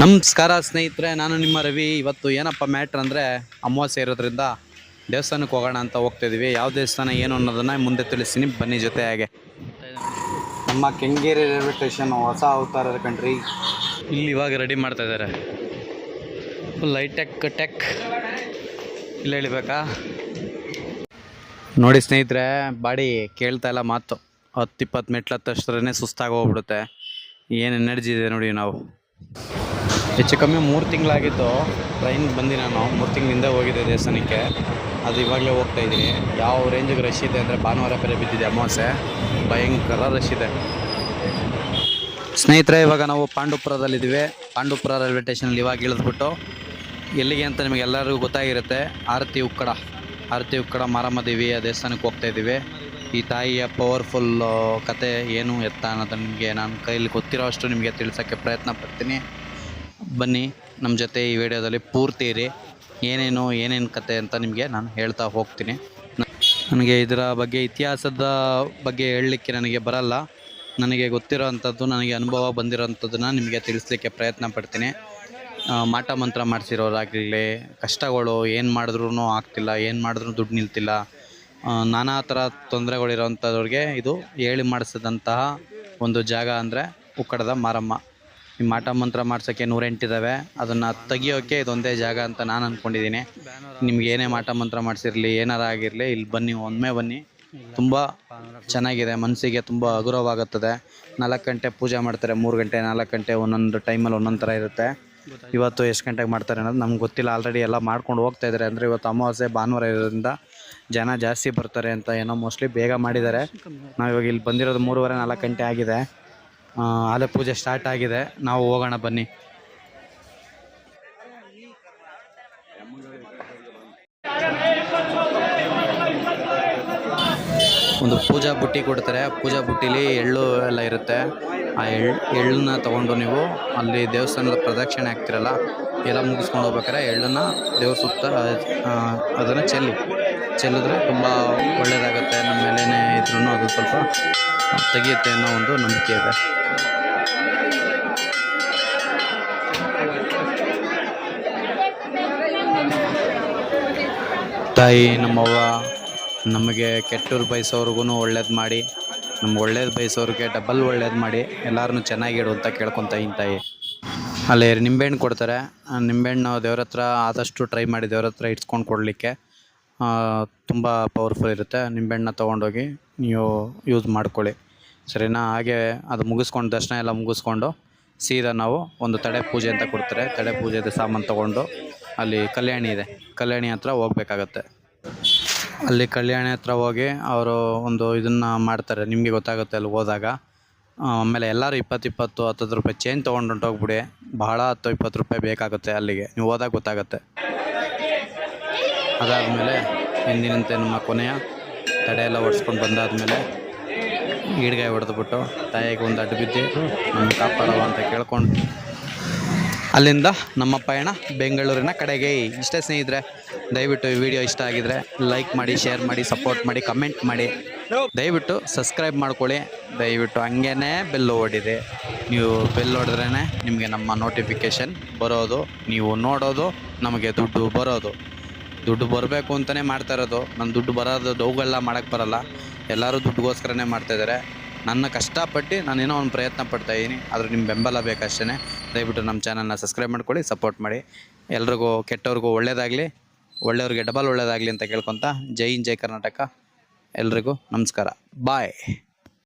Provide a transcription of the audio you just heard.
ನಮಸ್ಕಾರ ಸ್ನೇಹಿತರೆ, ನಾನು ನಿಮ್ಮ ರವಿ. ಇವತ್ತು ಏನಪ್ಪ ಮ್ಯಾಟ್ರ್ ಅಂದರೆ ಅಮಾವಾಸ್ಯೆ ಇರೋದ್ರಿಂದ ದೇವಸ್ಥಾನಕ್ಕೆ ಹೋಗೋಣ ಅಂತ ಹೋಗ್ತಾ ಇದೀವಿ. ಯಾವ ದೇವಸ್ಥಾನ, ಏನು ಅನ್ನೋದನ್ನ ಮುಂದೆ ತಿಳಿಸ್ತೀನಿ. ಬನ್ನಿ ಜೊತೆ ಹಾಗೆ. ನಮ್ಮ ಕೆಂಗೇರಿ ರೈಲ್ವೆ ಸ್ಟೇಷನ್ ಹೊಸ ಅವತಾರ ಕಂಡ್ರಿ ಇಲ್ಲಿ ಇವಾಗ ರೆಡಿ ಮಾಡ್ತಾ ಇದ್ದಾರೆ ಫುಲ್ ಹೈಟೆಕ್ ಟೆಕ್ ಇಲ್ಲ ಹೇಳಿಬೇಕಾ? ನೋಡಿ ಸ್ನೇಹಿತರೆ, ಬಾಡಿ ಕೇಳ್ತಾ ಇಲ್ಲ ಮಾತು. ಹತ್ತಿಪ್ಪತ್ತು ಮೆಟ್ಲು ಹತ್ತಷ್ಟರೇ ಸುಸ್ತಾಗಿ ಹೋಗ್ಬಿಡುತ್ತೆ. ಏನು ಎನರ್ಜಿ ಇದೆ ನೋಡಿ ನಾವು. ಹೆಚ್ಚು ಕಮ್ಮಿ ಮೂರು ತಿಂಗಳಾಗಿತ್ತು. ಟ್ರೈನ್ ಬಂದು ನಾನು. ಮೂರು ತಿಂಗಳಿಂದ ಹೋಗಿದ್ದೆ ದೇವಸ್ಥಾನಕ್ಕೆ. ಅದು ಇವಾಗಲೇ ಹೋಗ್ತಾ ಇದ್ದೀನಿ. ಯಾವ ರೇಂಜಿಗೆ ರಶ್ ಇದೆ ಅಂದರೆ ಭಾನುವಾರ ಬೇರೆ ಬಿದ್ದಿದೆ ಅಮಾವಾಸ್ಯೆ. ಭಯಂಕರ ರಶ್ ಇದೆ. ಸ್ನೇಹಿತರೆ, ಇವಾಗ ನಾವು ಪಾಂಡುಪುರದಲ್ಲಿದ್ದೀವಿ. ಪಾಂಡುಪುರ ರೈಲ್ವೆ ಸ್ಟೇಷನಲ್ಲಿ ಇವಾಗ ಇಳಿದ್ಬಿಟ್ಟು ಎಲ್ಲಿಗೆ ಅಂತ ನಿಮಗೆ ಎಲ್ಲರಿಗೂ ಗೊತ್ತಾಗಿರುತ್ತೆ. ಆರತಿ ಉಕ್ಕಡ. ಆರತಿ ಉಕ್ಕಡ ಮಾರಮ್ಮ ಆ ದೇವಸ್ಥಾನಕ್ಕೆ ಹೋಗ್ತಾ ಇದ್ದೀವಿ. ಈ ತಾಯಿಯ ಪವರ್ಫುಲ್ ಕತೆ ಏನು ಎತ್ತ ಅನ್ನೋದು ನಿಮಗೆ ನಾನು ಕೈಲಿ ಗೊತ್ತಿರೋ ಅಷ್ಟು ನಿಮಗೆ ತಿಳಿಸೋಕ್ಕೆ ಪ್ರಯತ್ನ ಪಡ್ತೀನಿ. ಬನ್ನಿ ನಮ್ಮ ಜೊತೆ ಈ ವಿಡಿಯೋದಲ್ಲಿ ಪೂರ್ತಿ ಇರಿ. ಏನೇನು ಏನೇನು ಕತೆ ಅಂತ ನಿಮಗೆ ನಾನು ಹೇಳ್ತಾ ಹೋಗ್ತೀನಿ. ನನಗೆ ಇದರ ಬಗ್ಗೆ ಇತಿಹಾಸದ ಬಗ್ಗೆ ಹೇಳಲಿಕ್ಕೆ ನನಗೆ ಬರಲ್ಲ. ನನಗೆ ಗೊತ್ತಿರೋ ಅಂಥದ್ದು, ನನಗೆ ಅನುಭವ ಬಂದಿರೋವಂಥದ್ದನ್ನು ನಿಮಗೆ ತಿಳಿಸ್ಲಿಕ್ಕೆ ಪ್ರಯತ್ನ ಪಡ್ತೀನಿ. ಮಾಟ ಮಂತ್ರ ಮಾಡಿಸಿರೋರಾಗಲಿ, ಕಷ್ಟಗಳು ಏನು ಮಾಡಿದ್ರೂ ಆಗ್ತಿಲ್ಲ, ಏನು ಮಾಡಿದ್ರೂ ದುಡ್ಡು ನಿಲ್ತಿಲ್ಲ. ನಾನಾ ಥರ ತೊಂದರೆಗಳಿರೋಂಥವ್ರಿಗೆ ಇದು ಹೇಳಿ ಮಾಡಿಸಿದಂತಹ ಒಂದು ಜಾಗ ಅಂದರೆ ಉಕ್ಕಡದ ಮಾರಮ್ಮ. ಈ ಮಾಟ ಮಂತ್ರ ಮಾಡ್ಸೋಕ್ಕೆ ನೂರೆಂಟಿದ್ದಾವೆ ಅದನ್ನು ತೆಗಿಯೋಕ್ಕೆ ಇದೊಂದೇ ಜಾಗ ಅಂತ ನಾನು ಅಂದ್ಕೊಂಡಿದ್ದೀನಿ ನಿಮ್ಗೆ ಏನೇ ಮಾಟ ಮಂತ್ರ ಮಾಡಿಸಿರಲಿ, ಏನಾರ ಆಗಿರಲಿ, ಇಲ್ಲಿ ಬನ್ನಿ, ಒಮ್ಮೆ ಬನ್ನಿ. ತುಂಬ ಚೆನ್ನಾಗಿದೆ ಮನಸ್ಸಿಗೆ ತುಂಬ ಹಗುರವಾಗುತ್ತದೆ ನಾಲ್ಕು ಗಂಟೆ ಪೂಜೆ ಮಾಡ್ತಾರೆ, ಮೂರು ಗಂಟೆ, ನಾಲ್ಕು ಗಂಟೆ ಒಂದೊಂದು ಟೈಮಲ್ಲಿ ಒಂದೊಂದು ಥರ ಇರುತ್ತೆ. ಇವತ್ತು ಎಷ್ಟು ಗಂಟೆಗೆ ಮಾಡ್ತಾರೆ ಅನ್ನೋದು ನಮ್ಗೆ ಗೊತ್ತಿಲ್ಲ. ಆಲ್ರೆಡಿ ಎಲ್ಲ ಮಾಡ್ಕೊಂಡು ಹೋಗ್ತಾ ಇದ್ದಾರೆ. ಅಂದರೆ ಇವತ್ತು ಅಮಾವಾಸ್ಯೆ, ಭಾನುವಾರ ಇರೋದ್ರಿಂದ ಜನ ಜಾಸ್ತಿ ಬರ್ತಾರೆ ಅಂತ ಏನೋ ಮೋಸ್ಟ್ಲಿ ಬೇಗ ಮಾಡಿದ್ದಾರೆ. ನಾವು ಇವಾಗ ಇಲ್ಲಿ ಬಂದಿರೋದು ಮೂರುವರೆ, ನಾಲ್ಕು ಗಂಟೆ ಆಗಿದೆ. ಆ, ಅಲೆ ಪೂಜೆ ಸ್ಟಾರ್ಟ್ ಆಗಿದೆ. ನಾವು ಹೋಗೋಣ ಬನ್ನಿ. ಒಂದು ಪೂಜಾ ಬುಟ್ಟಿ ಕೊಡ್ತಾರೆ. ಪೂಜಾ ಬುಟ್ಟಿಲಿ ಎಳ್ಳು ಎಲ್ಲ ಇರುತ್ತೆ. ಆ ಎಳ್ಳು ಎಳ್ಳನ್ನ ತೊಗೊಂಡು ನೀವು ಅಲ್ಲಿ ದೇವಸ್ಥಾನದ ಪ್ರದಕ್ಷಿಣೆ ಆಗ್ತಿರಲ್ಲ ಎಲ್ಲ ಮುಗಿಸ್ಕೊಂಡು ಹೋಗ್ಬೇಕಾರೆ ಎಳ್ಳನ್ನ ದೇವ್ರ ಸುತ್ತ ಅದನ್ನು ಚೆಲ್ಲಿ. ಚೆಲ್ಲಿದ್ರೆ ತುಂಬ ಒಳ್ಳೆಯದಾಗುತ್ತೆ ನಮ್ಮ ಮೇಲೇ ಇದ್ರೂ ಅದು ಸ್ವಲ್ಪ ತೆಗೆಯುತ್ತೆ ಅನ್ನೋ ಒಂದು ನಂಬಿಕೆ ಇದೆ. ತಾಯಿ, ನಮ್ಮವ್ವ, ನಮಗೆ ಕೆಟ್ಟವ್ರು ಬಯಸೋರ್ಗು ಒಳ್ಳೇದು ಮಾಡಿ, ನಮ್ಗೆ ಒಳ್ಳೇದು ಬಯಸೋರಿಗೆ ಡಬಲ್ ಒಳ್ಳೇದು ಮಾಡಿ ಎಲ್ಲರನ್ನೂ ಚೆನ್ನಾಗಿಡು ಅಂತ ಕೇಳ್ಕೊತ ಇನ್ ತಾಯಿ. ಅಲ್ಲಿ ನಿಂಬೆಹಣ್ಣು ಕೊಡ್ತಾರೆ. ನಿಂಬೆಹಣ್ಣು ದೇವ್ರ ಹತ್ರ ಆದಷ್ಟು ಟ್ರೈ ಮಾಡಿ ದೇವ್ರ ಹತ್ರ ಇಟ್ಸ್ಕೊಂಡು ಕೊಡಲಿಕ್ಕೆ. ತುಂಬ ಪವರ್ಫುಲ್ ಇರುತ್ತೆ. ನಿಂಬೆಹಣ್ಣನ್ನ ತೊಗೊಂಡೋಗಿ ನೀವು ಯೂಸ್ ಮಾಡ್ಕೊಳ್ಳಿ. ಸರಿನಾ? ಹಾಗೆ ಅದು ಮುಗಿಸ್ಕೊಂಡು, ದರ್ಶನ ಎಲ್ಲ ಮುಗಿಸ್ಕೊಂಡು ಸೀದಾ ನಾವು ಒಂದು ತಡೆ ಪೂಜೆ ಅಂತ ಕೊಡ್ತಾರೆ. ತಡೆ ಪೂಜೆದು ಸಾಮಾನು ತೊಗೊಂಡು ಅಲ್ಲಿ ಕಲ್ಯಾಣಿ ಇದೆ. ಕಲ್ಯಾಣಿ ಹತ್ರ ಹೋಗ್ಬೇಕಾಗತ್ತೆ. ಅಲ್ಲಿ ಕಲ್ಯಾಣಿ ಹತ್ರ ಹೋಗಿ ಅವರು ಒಂದು ಇದನ್ನು ಮಾಡ್ತಾರೆ. ನಿಮಗೆ ಗೊತ್ತಾಗುತ್ತೆ ಅಲ್ಲಿ ಹೋದಾಗ. ಆಮೇಲೆ ಎಲ್ಲರೂ ಇಪ್ಪತ್ತು ಇಪ್ಪತ್ತು ಹತ್ತತ್ತು ರೂಪಾಯಿ ಚೇಂಜ್ ತೊಗೊಂಡು ಹೊಂಟೋಗ್ಬಿಡಿ. ಬಹಳ ಹತ್ತು ಇಪ್ಪತ್ತು ರೂಪಾಯಿ ಬೇಕಾಗುತ್ತೆ ಅಲ್ಲಿಗೆ. ನೀವು ಹೋದಾಗ ಗೊತ್ತಾಗುತ್ತೆ. ಅದಾದಮೇಲೆ ಎಂದಿನಂತೆ ನಮ್ಮ ಕೊನೆಯ ತಡೆ ಎಲ್ಲ ಬಂದಾದ ಬಂದಾದಮೇಲೆ ಈಡ್ಗಾಯಿ ಹೊಡೆದ್ಬಿಟ್ಟು ತಾಯಿಗೆ ಒಂದು ಅಡ್ಡು ಬಿದ್ದು ನಮ್ಮ ಕಾಪಾಡವ ಅಂತ ಕೇಳ್ಕೊಂಡು ಅಲ್ಲಿಂದ ನಮ್ಮ ಪಯಣ ಬೆಂಗಳೂರಿನ ಕಡೆಗೆ. ಇಷ್ಟೇ ಸ್ನೇಹಿತರೆ, ದಯವಿಟ್ಟು ಈ ವಿಡಿಯೋ ಇಷ್ಟ ಆಗಿದರೆ ಲೈಕ್ ಮಾಡಿ ಶೇರ್ ಮಾಡಿ ಸಪೋರ್ಟ್ ಮಾಡಿ ಕಮೆಂಟ್ ಮಾಡಿ. ದಯವಿಟ್ಟು ಸಬ್ಸ್ಕ್ರೈಬ್ ಮಾಡ್ಕೊಳ್ಳಿ. ದಯವಿಟ್ಟು ಹಂಗೇ ಬೆಲ್ ಓಡಿರಿ ನೀವು ಬೆಲ್ ಹೊಡೆದ್ರೇ ನಿಮಗೆ ನಮ್ಮ ನೋಟಿಫಿಕೇಷನ್ ಬರೋದು. ನೀವು ನೋಡೋದು, ನಮಗೆ ದುಡ್ಡು ಬರೋದು. ದುಡ್ಡು ಬರಬೇಕು ಅಂತಲೇ ಮಾಡ್ತಾ ಇರೋದು. ನನ್ನ ದುಡ್ಡು ಬರೋದು ಡೌಗಳೆಲ್ಲ ಮಾಡೋಕ್ಕೆ ಬರಲ್ಲ. ಎಲ್ಲರೂ ದುಡ್ಡುಗೋಸ್ಕರನೇ ಮಾಡ್ತಾಯಿದ್ದಾರೆ ನನ್ನ ಕಷ್ಟಪಟ್ಟು ನಾನೇನೋ ಒಂದು ಪ್ರಯತ್ನ ಪಡ್ತಾ ಇದ್ದೀನಿ. ಆದ್ರೆ ನಿಮ್ಮ ಬೆಂಬಲ ಬೇಕಷ್ಟೇ ದಯವಿಟ್ಟು ನಮ್ಮ ಚಾನಲ್ನ ಸಬ್ಸ್ಕ್ರೈಬ್ ಮಾಡ್ಕೊಳ್ಳಿ, ಸಪೋರ್ಟ್ ಮಾಡಿ. ಎಲ್ರಿಗೂ, ಕೆಟ್ಟವ್ರಿಗೂ ಒಳ್ಳೆಯದಾಗಲಿ ಒಳ್ಳೆಯವ್ರಿಗೆ, ಡಬಲ್ ಒಳ್ಳೇದಾಗಲಿ ಅಂತ ಕೇಳ್ಕೊತ ಜೈ ಇನ್ ಜೈ ಕರ್ನಾಟಕ. ಎಲ್ರಿಗೂ ನಮಸ್ಕಾರ. ಬಾಯ್.